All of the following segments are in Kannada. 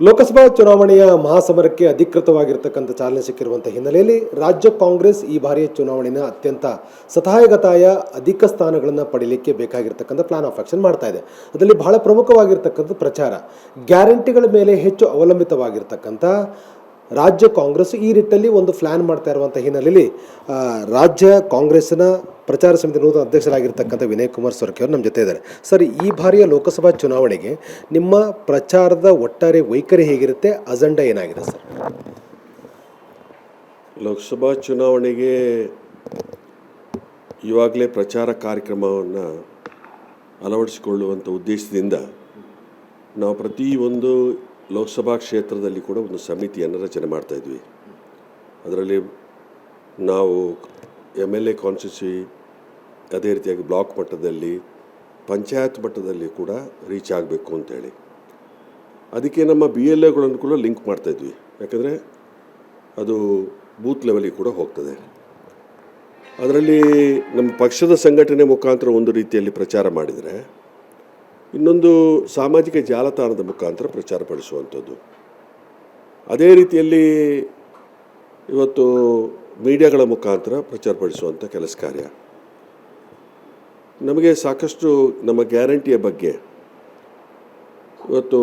ಲೋಕಸಭಾ ಚುನಾವಣೆಯ ಮಹಾಸಮರಕ್ಕೆ ಅಧಿಕೃತವಾಗಿರ್ತಕ್ಕಂಥ ಚಾಲನೆ ಸಿಕ್ಕಿರುವಂಥ ಹಿನ್ನೆಲೆಯಲ್ಲಿ ರಾಜ್ಯ ಕಾಂಗ್ರೆಸ್ ಈ ಬಾರಿಯ ಚುನಾವಣೆಯ ಅತ್ಯಂತ ಸತಾಯಗತಾಯ ಅಧಿಕ ಸ್ಥಾನಗಳನ್ನು ಪಡೀಲಿಕ್ಕೆ ಬೇಕಾಗಿರ್ತಕ್ಕಂಥ ಪ್ಲಾನ್ ಆಫ್ ಆಕ್ಷನ್ ಮಾಡ್ತಾ ಇದೆ. ಅದರಲ್ಲಿ ಬಹಳ ಪ್ರಮುಖವಾಗಿರ್ತಕ್ಕಂಥ ಪ್ರಚಾರ, ಗ್ಯಾರಂಟಿಗಳ ಮೇಲೆ ಹೆಚ್ಚು ಅವಲಂಬಿತವಾಗಿರ್ತಕ್ಕಂಥ ರಾಜ್ಯ ಕಾಂಗ್ರೆಸ್ ಈ ನಿಟ್ಟಲ್ಲಿ ಒಂದು ಪ್ಲಾನ್ ಮಾಡ್ತಾ ಇರುವಂಥ ಹಿನ್ನೆಲೆಯಲ್ಲಿ ರಾಜ್ಯ ಕಾಂಗ್ರೆಸ್ನ ಪ್ರಚಾರ ಸಮಿತಿ ನೂತನ ಅಧ್ಯಕ್ಷರಾಗಿರ್ತಕ್ಕಂಥ ವಿನಯ್ ಕುಮಾರ್ ಸೊರಕೆ ಅವರು ನಮ್ಮ ಜೊತೆ ಇದ್ದಾರೆ. ಸರ್, ಈ ಬಾರಿಯ ಲೋಕಸಭಾ ಚುನಾವಣೆಗೆ ನಿಮ್ಮ ಪ್ರಚಾರದ ಒಟ್ಟಾರೆ ವೈಖರಿ ಹೇಗಿರುತ್ತೆ? ಅಜೆಂಡಾ ಏನಾಗಿದೆ ಸರ್? ಲೋಕಸಭಾ ಚುನಾವಣೆಗೆ ಇವಾಗಲೇ ಪ್ರಚಾರ ಕಾರ್ಯಕ್ರಮವನ್ನು ಅಳವಡಿಸಿಕೊಳ್ಳುವಂಥ ಉದ್ದೇಶದಿಂದ ನಾವು ಪ್ರತಿಯೊಂದು ಲೋಕಸಭಾ ಕ್ಷೇತ್ರದಲ್ಲಿ ಕೂಡ ಒಂದು ಸಮಿತಿಯನ್ನು ರಚನೆ ಮಾಡ್ತಾ ಇದ್ವಿ. ಅದರಲ್ಲಿ ನಾವು ಎಂ ಎಲ್ ಎ ಕಾನ್ಸ್ಟಿಟ್ಯೂಸಿ ಅದೇ ರೀತಿಯಾಗಿ ಬ್ಲಾಕ್ ಮಟ್ಟದಲ್ಲಿ, ಪಂಚಾಯತ್ ಮಟ್ಟದಲ್ಲಿ ಕೂಡ ರೀಚ್ ಆಗಬೇಕು ಅಂತೇಳಿ ಅದಕ್ಕೆ ನಮ್ಮ ಬಿ ಎಲ್ ಎಗಳನ್ನು ಕೂಡ ಲಿಂಕ್ ಮಾಡ್ತಾ ಇದ್ವಿ. ಯಾಕಂದರೆ ಅದು ಬೂತ್ ಲೆವೆಲಿಗೆ ಕೂಡ ಹೋಗ್ತದೆ. ಅದರಲ್ಲಿ ನಮ್ಮ ಪಕ್ಷದ ಸಂಘಟನೆ ಮುಖಾಂತರ ಒಂದು ರೀತಿಯಲ್ಲಿ ಪ್ರಚಾರ ಮಾಡಿದರೆ ಇನ್ನೊಂದು ಸಾಮಾಜಿಕ ಜಾಲತಾಣದ ಮುಖಾಂತರ ಪ್ರಚಾರ ಪಡಿಸುವಂಥದ್ದು. ಅದೇ ರೀತಿಯಲ್ಲಿ ಇವತ್ತು ಮೀಡಿಯಾಗಳ ಮುಖಾಂತರ ಪ್ರಚಾರಪಡಿಸುವಂಥ ಕೆಲಸ ಕಾರ್ಯ. ನಮಗೆ ಸಾಕಷ್ಟು ನಮ್ಮ ಗ್ಯಾರಂಟಿಯ ಬಗ್ಗೆ ಇವತ್ತು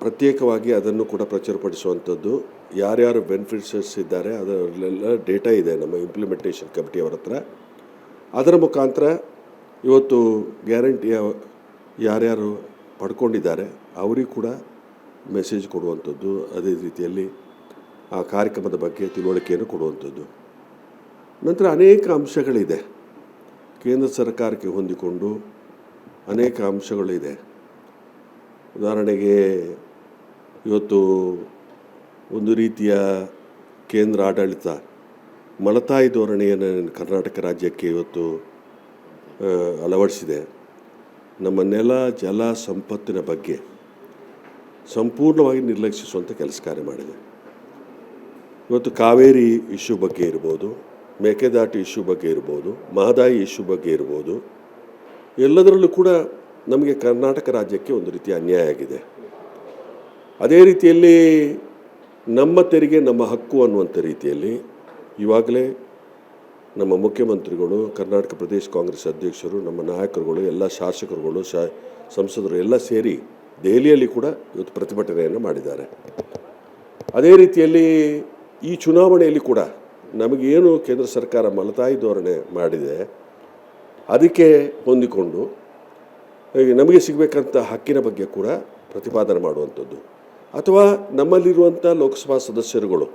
ಪ್ರತ್ಯೇಕವಾಗಿ ಅದನ್ನು ಕೂಡ ಪ್ರಚುರಪಡಿಸುವಂಥದ್ದು ಯಾರ್ಯಾರು ಬೆನಿಫಿಟ್ಸಸ್ ಇದ್ದಾರೆ, ಅದರಲ್ಲೆಲ್ಲ ಡೇಟಾ ಇದೆ ನಮ್ಮ ಇಂಪ್ಲಿಮೆಂಟೇಷನ್ ಕಮಿಟಿಯವರ ಹತ್ರ ಅದರ ಮುಖಾಂತರ ಇವತ್ತು ಗ್ಯಾರಂಟಿಯ ಯಾರ್ಯಾರು ಪಡ್ಕೊಂಡಿದ್ದಾರೆ, ಅವರಿಗೂ ಕೂಡ ಮೆಸೇಜ್ ಕೊಡುವಂಥದ್ದು, ಅದೇ ರೀತಿಯಲ್ಲಿ ಆ ಕಾರ್ಯಕ್ರಮದ ಬಗ್ಗೆ ತಿಳುವಳಿಕೆಯನ್ನು ಕೊಡುವಂಥದ್ದು. ನಂತರ ಅನೇಕ ಅಂಶಗಳಿದೆ. ಕೇಂದ್ರ ಸರ್ಕಾರಕ್ಕೆ ಹೊಂದಿಕೊಂಡು ಅನೇಕ ಅಂಶಗಳಿದೆ. ಉದಾಹರಣೆಗೆ, ಇವತ್ತು ಒಂದು ರೀತಿಯ ಕೇಂದ್ರ ಆಡಳಿತ, ಮಲತಾಯಿ ಧೋರಣೆಯನ್ನು ಕರ್ನಾಟಕ ರಾಜ್ಯಕ್ಕೆ ಇವತ್ತು ಅಳವಡಿಸಿದೆ. ನಮ್ಮ ನೆಲ, ಜಲ, ಸಂಪತ್ತಿನ ಬಗ್ಗೆ ಸಂಪೂರ್ಣವಾಗಿ ನಿರ್ಲಕ್ಷಿಸುವಂಥ ಕೆಲಸ ಕಾರ್ಯ ಮಾಡಿದೆ. ಇವತ್ತು ಕಾವೇರಿ ಇಶ್ಯೂ ಬಗ್ಗೆ ಇರ್ಬೋದು, ಮೇಕೆದಾಟು ಇಶ್ಯೂ ಬಗ್ಗೆ ಇರ್ಬೋದು, ಮಹದಾಯಿ ಇಶ್ಯೂ ಬಗ್ಗೆ ಇರ್ಬೋದು, ಎಲ್ಲದರಲ್ಲೂ ಕೂಡ ನಮಗೆ ಕರ್ನಾಟಕ ರಾಜ್ಯಕ್ಕೆ ಒಂದು ರೀತಿಯ ಅನ್ಯಾಯ ಆಗಿದೆ. ಅದೇ ರೀತಿಯಲ್ಲಿ ನಮ್ಮ ತೆರಿಗೆ, ನಮ್ಮ ಹಕ್ಕು ಅನ್ನುವಂಥ ರೀತಿಯಲ್ಲಿ ಇವಾಗಲೇ ನಮ್ಮ ಮುಖ್ಯಮಂತ್ರಿಗಳು, ಕರ್ನಾಟಕ ಪ್ರದೇಶ ಕಾಂಗ್ರೆಸ್ ಅಧ್ಯಕ್ಷರು, ನಮ್ಮ ನಾಯಕರುಗಳು, ಎಲ್ಲ ಶಾಸಕರುಗಳು, ಶಾ, ಸಂಸದರು ಎಲ್ಲ ಸೇರಿ ದೆಹಲಿಯಲ್ಲಿ ಕೂಡ ಇವತ್ತು ಪ್ರತಿಭಟನೆಯನ್ನು ಮಾಡಿದ್ದಾರೆ. ಅದೇ ರೀತಿಯಲ್ಲಿ ಈ ಚುನಾವಣೆಯಲ್ಲಿ ಕೂಡ ನಮಗೇನು ಕೇಂದ್ರ ಸರ್ಕಾರ ಮಲತಾಯಿ ಧೋರಣೆ ಮಾಡಿದೆ, ಅದಕ್ಕೆ ಹೊಂದಿಕೊಂಡು ನಮಗೆ ಸಿಗಬೇಕಂತ ಹಕ್ಕಿನ ಬಗ್ಗೆ ಕೂಡ ಪ್ರತಿಪಾದನೆ ಮಾಡುವಂಥದ್ದು. ಅಥವಾ ನಮ್ಮಲ್ಲಿರುವಂಥ ಲೋಕಸಭಾ ಸದಸ್ಯರುಗಳು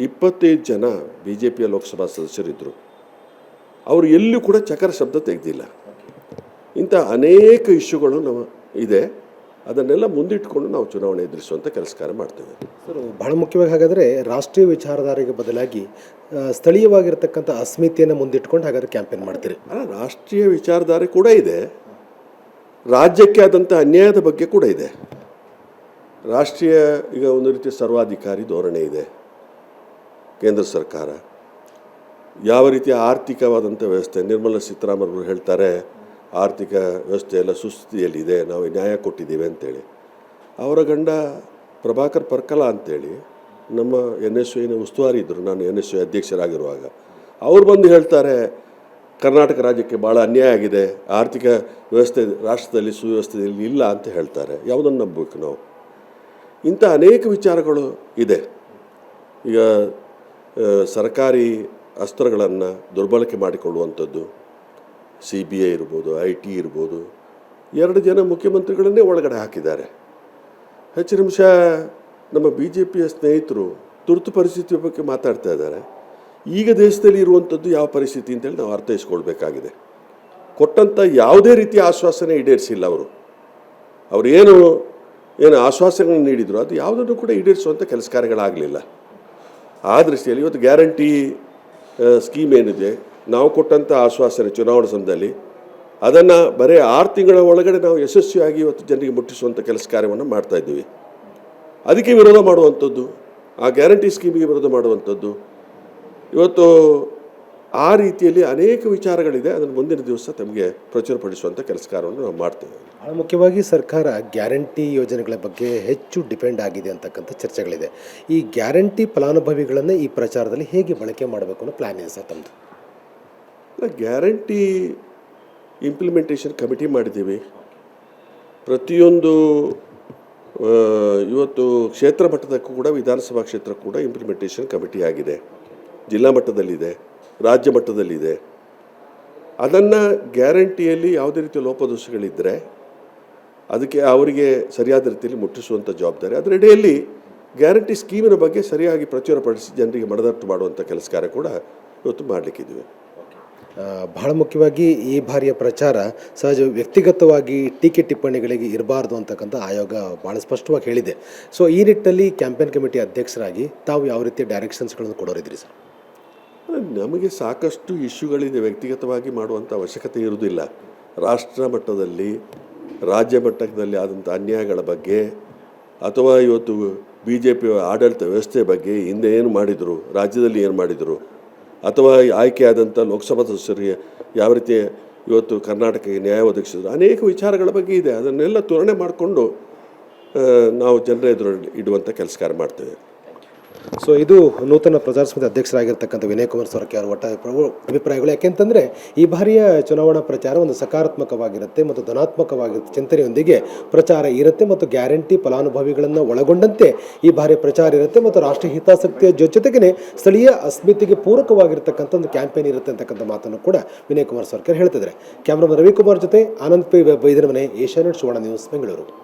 ಇಪ್ಪತ್ತೈದು ಜನ ಬಿ ಜೆ ಪಿಯ ಲೋಕಸಭಾ ಸದಸ್ಯರಿದ್ದರು ಅವರು ಎಲ್ಲೂ ಕೂಡ ಚಕರ ಶಬ್ದ ತೆಗೆದಿಲ್ಲ. ಇಂಥ ಅನೇಕ ಇಶ್ಯೂಗಳು ನಾವು ಇದೆ. ಅದನ್ನೆಲ್ಲ ಮುಂದಿಟ್ಕೊಂಡು ನಾವು ಚುನಾವಣೆ ಎದುರಿಸುವಂಥ ಕೆಲಸಕಾರ ಮಾಡ್ತೇವೆ. ಸರ್ ಬಹಳ ಮುಖ್ಯವಾಗಿ ಹಾಗಾದರೆ ರಾಷ್ಟ್ರೀಯ ವಿಚಾರಧಾರೆಗೆ ಬದಲಾಗಿ ಸ್ಥಳೀಯವಾಗಿರ್ತಕ್ಕಂಥ ಅಸ್ಮಿತೆಯನ್ನು ಮುಂದಿಟ್ಕೊಂಡು ಹಾಗಾದ್ರೆ ಕ್ಯಾಂಪೇನ್ ಮಾಡ್ತೀರಿ? ಅಲ್ಲ ರಾಷ್ಟ್ರೀಯ ವಿಚಾರಧಾರೆ ಕೂಡ ಇದೆ. ರಾಜ್ಯಕ್ಕೆ ಆದಂಥ ಅನ್ಯಾಯದ ಬಗ್ಗೆ ಕೂಡ ಇದೆ. ರಾಷ್ಟ್ರೀಯ ಈಗ ಒಂದು ರೀತಿಯ ಸರ್ವಾಧಿಕಾರಿ ಧೋರಣೆ ಇದೆ. ಕೇಂದ್ರ ಸರ್ಕಾರ ಯಾವ ರೀತಿಯ ಆರ್ಥಿಕವಾದಂಥ ವ್ಯವಸ್ಥೆ, ನಿರ್ಮಲಾ ಸೀತಾರಾಮನ್ ಹೇಳ್ತಾರೆ, ಆರ್ಥಿಕ ವ್ಯವಸ್ಥೆ ಎಲ್ಲ ಸುಸ್ಥಿತಿಯಲ್ಲಿದೆ, ನಾವು ನ್ಯಾಯ ಕೊಟ್ಟಿದ್ದೀವಿ ಅಂತೇಳಿ. ಅವರ ಗಂಡ ಪ್ರಭಾಕರ್ ಪರ್ಕಲ ಅಂತೇಳಿ, ನಮ್ಮ ಎನ್ ಎಸ್ ಯುನ ಉಸ್ತುವಾರಿ ಇದ್ದರು, ನಾನು ಎನ್ ಎಸ್ ಯು ಅಧ್ಯಕ್ಷರಾಗಿರುವಾಗ. ಅವ್ರು ಬಂದು ಹೇಳ್ತಾರೆ, ಕರ್ನಾಟಕ ರಾಜ್ಯಕ್ಕೆ ಭಾಳ ಅನ್ಯಾಯ ಆಗಿದೆ, ಆರ್ಥಿಕ ವ್ಯವಸ್ಥೆ, ರಾಷ್ಟ್ರದಲ್ಲಿ ಸುವ್ಯವಸ್ಥೆಯಲ್ಲಿ ಇಲ್ಲ ಅಂತ ಹೇಳ್ತಾರೆ, ಯಾವುದನ್ನು ನಂಬಬೇಕು ನಾವು? ಇಂಥ ಅನೇಕ ವಿಚಾರಗಳು ಇದೆ. ಈಗ ಸರ್ಕಾರಿ ಅಸ್ತ್ರಗಳನ್ನು ದುರ್ಬಳಕೆ ಮಾಡಿಕೊಳ್ಳುವಂಥದ್ದು, ಸಿ ಬಿ ಐ ಇರ್ಬೋದು, ಐ ಟಿ ಇರ್ಬೋದು, ಎರಡು ಜನ ಮುಖ್ಯಮಂತ್ರಿಗಳನ್ನೇ ಒಳಗಡೆ ಹಾಕಿದ್ದಾರೆ. ಹೆಚ್ಚು ನಿಮಿಷ ನಮ್ಮ ಬಿ ಜೆ ಪಿಯ ಸ್ನೇಹಿತರು ತುರ್ತು ಪರಿಸ್ಥಿತಿಯ ಬಗ್ಗೆ ಮಾತಾಡ್ತಾ ಇದ್ದಾರೆ. ಈಗ ದೇಶದಲ್ಲಿ ಇರುವಂಥದ್ದು ಯಾವ ಪರಿಸ್ಥಿತಿ ಅಂತೇಳಿ ನಾವು ಅರ್ಥೈಸ್ಕೊಳ್ಬೇಕಾಗಿದೆ. ಕೊಟ್ಟಂಥ ಯಾವುದೇ ರೀತಿಯ ಆಶ್ವಾಸನೆ ಈಡೇರಿಸಿಲ್ಲ ಅವರು. ಅವರು ಏನು ಏನು ಆಶ್ವಾಸನೆಗಳನ್ನು ನೀಡಿದರು, ಅದು ಯಾವುದನ್ನು ಕೂಡ ಈಡೇರಿಸುವಂಥ ಕೆಲಸ ಕಾರ್ಯಗಳಾಗಲಿಲ್ಲ ಆ ದೃಷ್ಟಿಯಲ್ಲಿ ಇವತ್ತು ಗ್ಯಾರಂಟಿ ಸ್ಕೀಮ್ ಏನಿದೆ, ನಾವು ಕೊಟ್ಟಂಥ ಆಶ್ವಾಸನೆ ಚುನಾವಣಾ ಸಮಯದಲ್ಲಿ ಅದನ್ನು ಬರೀ ಆರು ತಿಂಗಳ ಒಳಗಡೆ ನಾವು ಯಶಸ್ವಿಯಾಗಿ ಇವತ್ತು ಜನರಿಗೆ ಮುಟ್ಟಿಸುವಂಥ ಕೆಲಸ ಕಾರ್ಯವನ್ನು ಮಾಡ್ತಾ ಇದ್ದೀವಿ. ಅದಕ್ಕೆ ವಿರೋಧ ಮಾಡುವಂಥದ್ದು, ಆ ಗ್ಯಾರಂಟಿ ಸ್ಕೀಮಿಗೆ ವಿರೋಧ ಮಾಡುವಂಥದ್ದು, ಇವತ್ತು ಆ ರೀತಿಯಲ್ಲಿ ಅನೇಕ ವಿಚಾರಗಳಿದೆ, ಅದನ್ನು ಮುಂದಿನ ದಿವಸ ತಮಗೆ ಪ್ರಚುರಪಡಿಸುವಂಥ ಕೆಲಸ ಕಾರ್ಯವನ್ನು ನಾವು ಮಾಡ್ತೇವೆ. ಮುಖ್ಯವಾಗಿ ಸರ್ಕಾರ ಗ್ಯಾರಂಟಿ ಯೋಜನೆಗಳ ಬಗ್ಗೆ ಹೆಚ್ಚು ಡಿಪೆಂಡ್ ಆಗಿದೆ ಅಂತಕ್ಕಂಥ ಚರ್ಚೆಗಳಿದೆ. ಈ ಗ್ಯಾರಂಟಿ ಫಲಾನುಭವಿಗಳನ್ನು ಈ ಪ್ರಚಾರದಲ್ಲಿ ಹೇಗೆ ಬಳಕೆ ಮಾಡಬೇಕು ಅನ್ನೋ ಪ್ಲಾನ್ ಇದೆ ಸರ್ ತಮ್ಮದು ಗ್ಯಾರಂಟಿ ಇಂಪ್ಲಿಮೆಂಟೇಷನ್ ಕಮಿಟಿ ಮಾಡಿದ್ದೀವಿ. ಪ್ರತಿಯೊಂದು ಇವತ್ತು ಕ್ಷೇತ್ರ ಮಟ್ಟದಕ್ಕೂ ಕೂಡ, ವಿಧಾನಸಭಾ ಕ್ಷೇತ್ರ ಕೂಡ ಇಂಪ್ಲಿಮೆಂಟೇಷನ್ ಕಮಿಟಿ ಆಗಿದೆ. ಜಿಲ್ಲಾ ಮಟ್ಟದಲ್ಲಿದೆ, ರಾಜ್ಯ ಮಟ್ಟದಲ್ಲಿದೆ. ಅದನ್ನು ಗ್ಯಾರಂಟಿಯಲ್ಲಿ ಯಾವುದೇ ರೀತಿಯ ಲೋಪದೋಷಗಳಿದ್ದರೆ ಅದಕ್ಕೆ ಅವರಿಗೆ ಸರಿಯಾದ ರೀತಿಯಲ್ಲಿ ಮುಟ್ಟಿಸುವಂಥ ಜವಾಬ್ದಾರಿ. ಅದರ ಅಡಿಯಲ್ಲಿ ಗ್ಯಾರಂಟಿ ಸ್ಕೀಮಿನ ಬಗ್ಗೆ ಸರಿಯಾಗಿ ಪ್ರಚುರಪಡಿಸಿ ಜನರಿಗೆ ಮನದಟ್ಟು ಮಾಡುವಂಥ ಕೆಲಸ ಕಾರ್ಯ ಕೂಡ ಇವತ್ತು ಮಾಡಲಿಕ್ಕಿದ್ದೀವಿ. ಬಹಳ ಮುಖ್ಯವಾಗಿ ಈ ಬಾರಿಯ ಪ್ರಚಾರ ಸಹಜ ವ್ಯಕ್ತಿಗತವಾಗಿ ಟೀಕೆ ಟಿಪ್ಪಣಿಗಳಿಗೆ ಇರಬಾರ್ದು ಅಂತಕ್ಕಂಥ ಆಯೋಗ ಭಾಳ ಸ್ಪಷ್ಟವಾಗಿ ಹೇಳಿದೆ. ಸೊ ಈ ನಿಟ್ಟಿನಲ್ಲಿ ಕ್ಯಾಂಪೇನ್ ಕಮಿಟಿ ಅಧ್ಯಕ್ಷರಾಗಿ ತಾವು ಯಾವ ರೀತಿಯ ಡೈರೆಕ್ಷನ್ಸ್ಗಳನ್ನು ಕೊಡೋರಿದ್ರಿ ಸರ್? ನಮಗೆ ಸಾಕಷ್ಟು ಇಶ್ಯೂಗಳಿದೆ ವ್ಯಕ್ತಿಗತವಾಗಿ ಮಾಡುವಂಥ ಅವಶ್ಯಕತೆ ಇರುವುದಿಲ್ಲ. ರಾಷ್ಟ್ರ ಮಟ್ಟದಲ್ಲಿ ರಾಜ್ಯ ಮಟ್ಟದಲ್ಲಿ ಆದಂಥ ಅನ್ಯಾಯಗಳ ಬಗ್ಗೆ ಅಥವಾ ಇವತ್ತು ಬಿ ಜೆ ಪಿ ಆಡಳಿತ ವ್ಯವಸ್ಥೆ ಬಗ್ಗೆ ಹಿಂದೆ ಏನು ಮಾಡಿದರು, ರಾಜ್ಯದಲ್ಲಿ ಏನು ಮಾಡಿದರು, ಅಥವಾ ಆಯ್ಕೆಯಾದಂಥ ಲೋಕಸಭಾ ಸದಸ್ಯರಿಗೆ ಯಾವ ರೀತಿ ಇವತ್ತು ಕರ್ನಾಟಕಕ್ಕೆ ನ್ಯಾಯ ಒದಗಿಸಿದ್ರು, ಅನೇಕ ವಿಚಾರಗಳ ಬಗ್ಗೆ ಇದೆ. ಅದನ್ನೆಲ್ಲ ತುಲನೆ ಮಾಡಿಕೊಂಡು ನಾವು ಜನರ ಎದುರು ಇಡುವಂಥ ಕೆಲಸ ಮಾಡ್ತೇವೆ. ಸೊ ಇದು ನೂತನ ಪ್ರಚಾರ ಸಮಿತಿ ಅಧ್ಯಕ್ಷರಾಗಿರ್ತಕ್ಕಂಥ ವಿನಯ್ ಕುಮಾರ್ ಸೊರಕೆ ಅವರ ಒಟ್ಟ ಪ್ರ- ಅಭಿಪ್ರಾಯಗಳು. ಯಾಕೆಂತಂದರೆ, ಈ ಬಾರಿಯ ಚುನಾವಣಾ ಪ್ರಚಾರ ಒಂದು ಸಕಾರಾತ್ಮಕವಾಗಿರುತ್ತೆ ಮತ್ತು ಧನಾತ್ಮಕವಾಗಿರುತ್ತೆ. ಚಿಂತನೆಯೊಂದಿಗೆ ಪ್ರಚಾರ ಇರುತ್ತೆ ಮತ್ತು ಗ್ಯಾರಂಟಿ ಫಲಾನುಭವಿಗಳನ್ನು ಒಳಗೊಂಡಂತೆ ಈ ಬಾರಿಯ ಪ್ರಚಾರ ಇರುತ್ತೆ ಮತ್ತು ರಾಷ್ಟ್ರೀಯ ಹಿತಾಸಕ್ತಿಯ ಜೊತೆಗೆ ಸ್ಥಳೀಯ ಅಸ್ಮಿತೆಗೆ ಪೂರಕವಾಗಿರ್ತಕ್ಕಂಥ ಒಂದು ಕ್ಯಾಂಪೇನ್ ಇರುತ್ತೆ ಅಂತಕ್ಕಂಥ ಮಾತನ್ನು ಕೂಡ ವಿನಯ್ ಕುಮಾರ್ ಸೊರಕೆ ಹೇಳ್ತಿದ್ದಾರೆ. ಕ್ಯಾಮ್ರಾಮನ್ ರವಿಕುಮಾರ್ ಜೊತೆ ಆನಂದ್ ಪಿ ಬೈದರ ಮನೆ ಏಷ್ಯಾನೆಟ್ ಸುವರ್ಣ ನ್ಯೂಸ್, ಬೆಂಗಳೂರು.